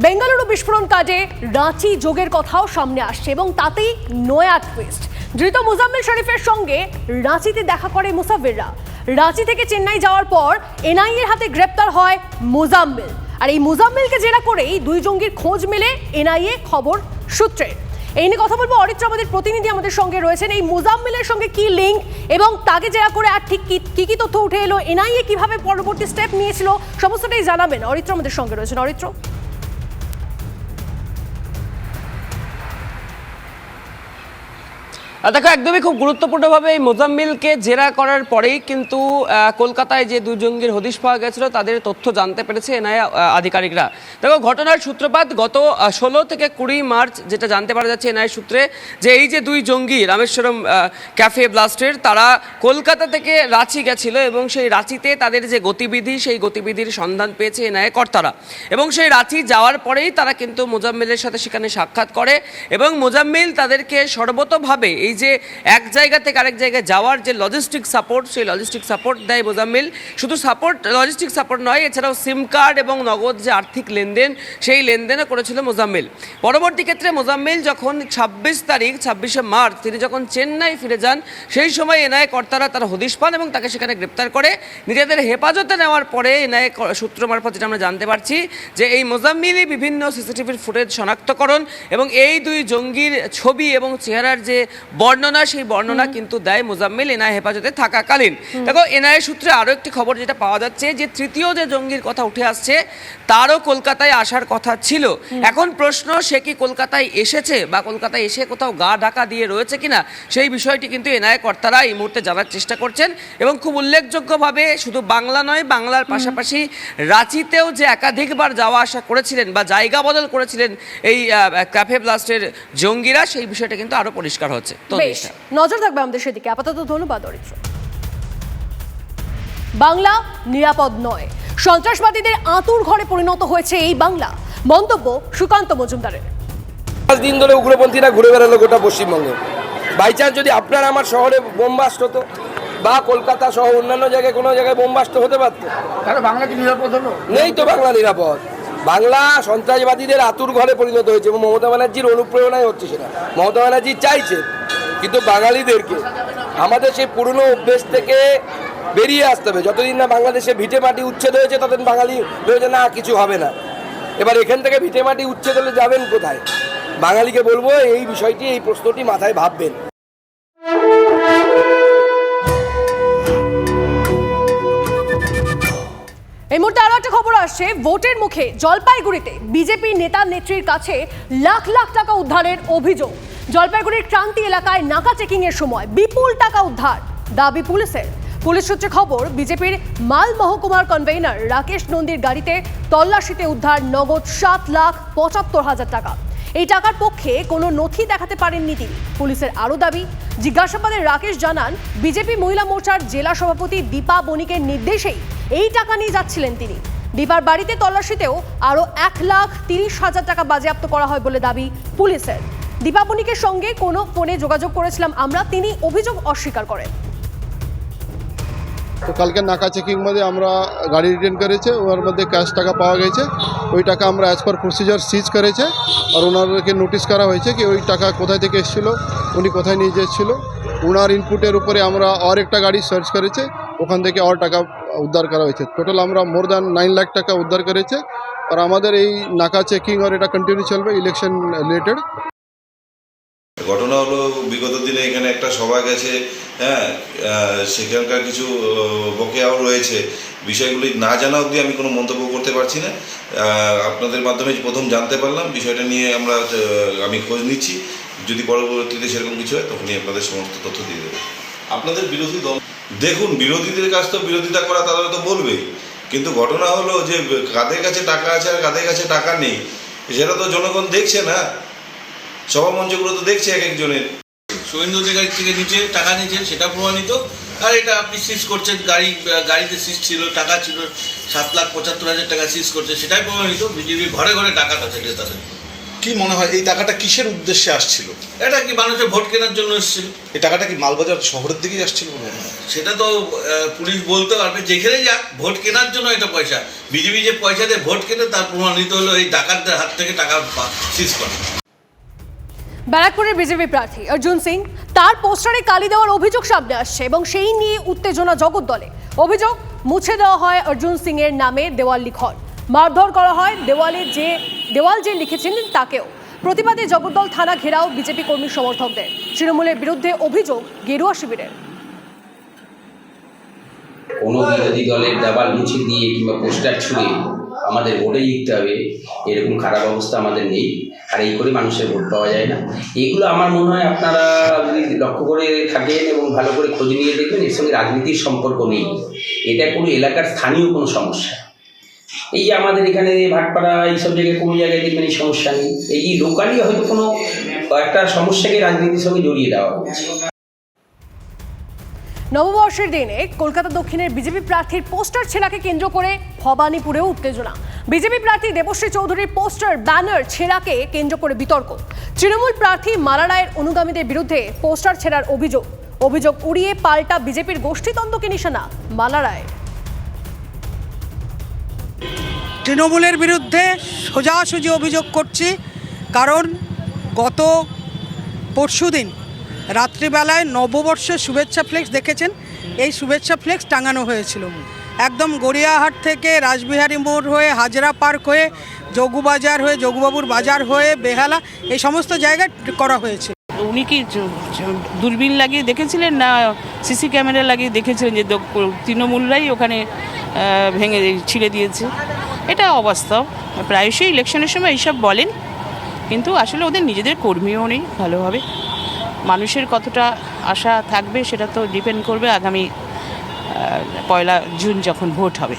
বেঙ্গালুরু বিস্ফোরণ কাজে রাঁচি যোগের কথাও সামনে আসছে এবং তাতেই নয়া টুইস্ট ধৃত মুজাম্মিল শরীফের সঙ্গে রাঁচিতে দেখা করে মুসাফিররা। রাঁচি থেকে চেন্নাই যাওয়ার পর এনআইএর হাতে গ্রেপ্তার হয় মুজাম্মিল। আর এই মুজাম্মিলকে জেরা করেই দুই জঙ্গির খোঁজ মেলে এনআইএ খবর সূত্রে। এই নিয়ে কথা বলব অরিত্র আমাদের প্রতিনিধি আমাদের সঙ্গে রয়েছেন। এই মুজাম্মিলের সঙ্গে কি লিঙ্ক এবং তাকে জেরা করে আর ঠিক কি কি তথ্য উঠে এলো? এনআইএ কীভাবে পরবর্তী স্টেপ নিয়েছিল? সমস্তটাই জানাবেন। অরিত্র আমাদের সঙ্গে রয়েছেন। অরিত্র? দেখো, একদমই খুব গুরুত্বপূর্ণভাবে এই মোজাম্মিলকে জেরা করার পরেই কিন্তু কলকাতায় যে দুই জঙ্গির হদিশ পাওয়া গেছিল, তাদের তথ্য জানতে পেরেছে এনআইএ আধিকারিকরা। দেখো, ঘটনার সূত্রপাত গত ষোলো থেকে কুড়ি মার্চ যেটা জানতে পারা যাচ্ছে এনআইএ সূত্রে, যে এই যে দুই জঙ্গি, রামেশ্বরম ক্যাফে ব্লাস্টের, তারা কলকাতা থেকে রাঁচি গেছিল এবং সেই রাঁচিতে তাদের যে গতিবিধি, সেই গতিবিধির সন্ধান পেয়েছে এনআইএ কর্তারা। এবং সেই রাঁচি যাওয়ার পরেই তারা কিন্তু মোজাম্মিলের সাথে সেখানে সাক্ষাৎ করে এবং মোজাম্মিল তাদেরকে সর্বতভাবে এই যে এক জায়গা থেকে আরেক জায়গায় যাওয়ার যে লজিস্টিক সাপোর্ট সেই লজিস্টিক সাপোর্ট দেয় মোজাম্মিল। শুধু সাপোর্ট লজিস্টিক সাপোর্ট নয়, এছাড়াও সিম কার্ড এবং নগদ যে আর্থিক লেনদেন, সেই লেনদেনও করেছিল মোজাম্মিল। পরবর্তী ক্ষেত্রে মোজাম্মিল যখন ছাব্বিশ তারিখ, ছাব্বিশে মার্চ, তিনি যখন চেন্নাই ফিরে যান, সেই সময় এনআইএ কর্তারা তার হদিশ পান এবং তাকে সেখানে গ্রেপ্তার করে। নিজেদের হেফাজতে নেওয়ার পরে এনআইএ সূত্র মারফত যেটা আমরা জানতে পারছি, যে এই মোজাম্মিলই বিভিন্ন সিসিটিভির ফুটেজ শনাক্তকরণ এবং এই দুই জঙ্গির ছবি এবং চেহারার যে বর্ণনা সেই বর্ণনা কিন্তু দেয় মোজাম্মিল এনআই হেফাজতে থাকাকালীন। দেখো এনআই সূত্রে আরও একটি খবর যেটা পাওয়া যাচ্ছে যে তৃতীয় যে জঙ্গির কথা উঠে আসছে তারও কলকাতায় আসার কথা ছিল। এখন প্রশ্ন সে কি কলকাতায় এসেছে বা কলকাতায় এসে কোথাও গা ঢাকা দিয়ে রয়েছে কিনা সেই বিষয়টি কিন্তু এনআই কর্তারা এই মুহূর্তে জানার চেষ্টা করছেন এবং খুব উল্লেখযোগ্যভাবে শুধু বাংলা নয় বাংলার পাশাপাশি রাঁচিতেও যে একাধিকবার যাওয়া আসা করেছিলেন বা জায়গা বদল করেছিলেন এই ক্যাফে ব্লাস্টের জঙ্গিরা সেই বিষয়টা কিন্তু আরও পরিষ্কার হচ্ছে। বেশ নজর থাকবে আমাদের সেদিকে। আপাতত ধন্যবাদ অরিত্র। বাংলা নিরাপদ নয়। সন্ত্রাসবাদীদের আঁতুর ঘরে পরিণত হয়েছে এই বাংলা। মন্তব্য সুকান্ত মজুমদারের। পাঁচ দিন ধরে উগ্রপন্থীরা ঘুরে বেড়ালো গোটা পশ্চিমবঙ্গে। বাই চান্স যদি আপনার আমার শহরে বোমবাস্ট হতো বা কলকাতা সহ অন্যান্য জায়গায় কোনো জায়গায় বোমবাস্ট হতে পারতো। তাহলে বাংলা কি নিরাপদ হলো? নেই তো বাংলা নিরাপদ। বাংলা সন্ত্রাসবাদীদের আতুর ঘরে পরিণত হয়েছে এবং মমতা ব্যানার্জির অনুপ্রেরণায় হচ্ছে সেটা। মমতা ব্যানার্জি চাইছে কিন্তু বাঙালিদেরকে। আমাদের সেই পুরনো অভ্যেস থেকে বেরিয়ে আসতে হবে। যতদিন না বাংলাদেশে ভিটে মাটি উচ্ছেদ হয়েছে, ততদিন বাঙালি ভেবেছে না, কিছু হবে না। এবার এখান থেকে ভিটে মাটি উচ্ছেদ হলে যাবেন কোথায়? বাঙালিকে বলব, এই বিষয়টি, এই প্রশ্নটি মাথায় ভাববেন। এই মুহূর্তে আরও একটা খবর আসছে। ভোটের মুখে জলপাইগুড়িতে বিজেপি নেতা নেত্রীর কাছে লাখ লাখ টাকা উদ্ধারের অভিযোগ। জলপাইগুড়ির ক্রান্তি এলাকায় নাকা চেকিং এর সময় বিপুল টাকা উদ্ধার। দাবি পুলিশের। পুলিশ সূত্রে খবর, বিজেপির মাল মহকুমার কনভেনার রাকেশ নন্দীর গাড়িতে তল্লাশিতে উদ্ধার নগদ সাত লাখ পঁচাত্তর হাজার টাকা। এই টাকার পক্ষে কোনো নথি দেখাতে পারেননি তিনি। পুলিশের আরও দাবি, জিজ্ঞাসাবাদে রাকেশ জানান, বিজেপি মহিলা মোর্চার জেলা সভাপতি দীপা বণিকের নির্দেশেই এই টাকা নিয়ে যাচ্ছিলেন তিনি। দীপার বাড়িতে তল্লাশিতেও আরও এক লাখ তিরিশ হাজার টাকা বাজেয়াপ্ত করা হয় বলে দাবি পুলিশের। দীপাবলিকের সঙ্গে কোনো ফোনে যোগাযোগ করেছিলাম আমরা, তিনি অভিযোগ অস্বীকার করেন। তো কালকে নাকা চেকিং মধ্যে আমরা গাড়ি রিটার্ন করেছে ওনার মধ্যে ক্যাশ টাকা পাওয়া গেছে, ওই টাকা আমরা অ্যাজ পার প্রসিজার সিজ করেছে, আর ওনারকে নোটিশ করা হয়েছে কি ওই টাকা কোথায় থেকে এসেছিল, উনি কোথায় নিয়ে যাচ্ছিল ওনার ইনপুটের উপরে আমরা আর একটা গাড়ি সার্চ করেছে, ওখান থেকে আর টাকা উদ্ধার করা হয়েছে। টোটাল আমরা মোর দ্যান নাইন লাখ টাকা উদ্ধার করেছে, আর আমাদের এই নাকা চেকিং আর এটা কন্টিনিউ চলবে ইলেকশন রিলেটেড ঘটনা হলো বিগত দিনে এখানে একটা সভা গেছে হ্যাঁ সেখানকার কিছু বকেয়াও রয়েছে। বিষয়গুলি না জানা অবধি আমি কোনো মন্তব্য করতে পারছি না। আপনাদের মাধ্যমে প্রথম জানতে পারলাম বিষয়টা নিয়ে আমরা আমি খোঁজ নিচ্ছি। যদি পরবর্তীতে সেরকম কিছু হয় তখনই আপনাদের সমস্ত তথ্য দিয়ে দেবো। আপনাদের বিরোধী দল? দেখুন বিরোধীদের কাছ তো বিরোধিতা করা তারা তো বলবেই। কিন্তু ঘটনা হলো যে কাদের কাছে টাকা আছে আর কাদের কাছে টাকা নেই সেটা তো জনগণ দেখছে না। সভা মঞ্চগুলো তো দেখছে এক একজনের। শুভেন্দু অধিকারী থেকে নিচে টাকা নিয়েছেন সেটা প্রমাণিত। আর এটা আপনি সিজ করছেন গাড়ি গাড়িতে সিজ ছিল টাকা ছিল সাত লাখ পঁচাত্তর হাজার টাকা সিজ করছে সেটাই প্রমাণিত। বিজেপি ঘরে ঘরে টাকা আছে তাদের কি মনে হয় এই টাকাটা কিসের উদ্দেশ্যে আসছিল? এটা কি মানুষের ভোট কেনার জন্য এসেছিল? এই টাকাটা কি মালবাজার শহরের দিকেই আসছিল মনে হয়? সেটা তো পুলিশ বলতে পারবে যেখানে যাক ভোট কেনার জন্য এটা পয়সা। বিজেপি যে পয়সা দিয়ে ভোট কেনে তার প্রমাণিত হলো এই ডাকাতদের হাত থেকে টাকা সিজ করা। ব্যারাকপুরের বিজেপি প্রার্থী অর্জুন সিং, তার পোস্টারে কালি দেওয়ার অভিযোগ সামনে আসছে এবং সেই নিয়ে উত্তেজনা জগৎ দলে। অভিযোগ, মুছে দেওয়া হয় অর্জুন সিং এর নামে দেওয়াল লিখন। মারধর করা হয় দেওয়ালে যে, দেওয়াল যে লিখেছেন তাকেও। প্রতিবাদে জগদ্দল থানা ঘেরাও বিজেপি কর্মী সমর্থকদের। তৃণমূলের বিরুদ্ধে অভিযোগ, গেরুয়া শিবিরের। কোনো বিরোধী দলের দেওয়াল মুছে দিয়ে কিংবা পোস্টার ছুঁড়ে আমাদের ভোটে জিততে হবে, এরকম খারাপ অবস্থা আমাদের নেই। আর এই করে মানুষের ভোট পাওয়া যায় না। এগুলো আমার মনে হয় আপনারা যদি লক্ষ্য করে থাকেন এবং ভালো করে খোঁজ নিয়ে দেখবেন, এর সঙ্গে রাজনীতির সম্পর্ক নেই। এটা কোনো এলাকার স্থানীয় কোনো সমস্যা। এই যে আমাদের এখানে ভাটপাড়া এইসব জায়গায় কোনো জায়গায় দেখবেন এই সমস্যা নেই। এই লোকালি হয়তো কোনো একটা সমস্যাকে রাজনীতির সঙ্গে জড়িয়ে দেওয়া হচ্ছে। নববর্ষের দিনে কলকাতা দক্ষিণের বিজেপি প্রার্থীর পোস্টার ছেঁড়াকে কেন্দ্র করে ভবানীপুরেও উত্তেজনা। বিজেপি প্রার্থী দেবশ্রী চৌধুরীর পোস্টার, ব্যানার ছেঁড়াকে কেন্দ্র করে বিতর্ক। তৃণমূল প্রার্থী মালা রায়ের অনুগামীদের বিরুদ্ধে পোস্টার ছেঁড়ার অভিযোগ। অভিযোগ উড়িয়ে পাল্টা বিজেপির গোষ্ঠীতন্ত্রকে নিশানা মালা রায়। তৃণমূলের বিরুদ্ধে সোজাসুজি অভিযোগ করছি, কারণ গত পরশুদিন রাত্রিবেলায় নববর্ষের শুভেচ্ছা ফ্লেক্স দেখেছেন? এই শুভেচ্ছা ফ্লেক্স টাঙানো হয়েছিল। একদম গড়িয়াহাট থেকে রাসবিহারী মোড় হয়ে, হাজরা পার্ক হয়ে যোগুবাজার হয়ে, যোগুবাবুর বাজার হয়ে, বেহালা, এই সমস্ত জায়গায় করা হয়েছে। উনি কি দূরবীন লাগিয়ে দেখেছিলেন না সিসি ক্যামেরা লাগিয়ে দেখেছিলেন যে তৃণমূলরাই ওখানে ভেঙে ছিঁড়ে দিয়েছে? এটা অবাস্তব। প্রায়শই ইলেকশনের সময় এইসব বলেন, কিন্তু আসলে ওদের নিজেদের কর্মীও নেই ভালোভাবে। মানুষের কতটা আশা থাকবে সেটা তো ডিপেন্ড করবে আগামী পয়লা জুন যখন ভোট হবে।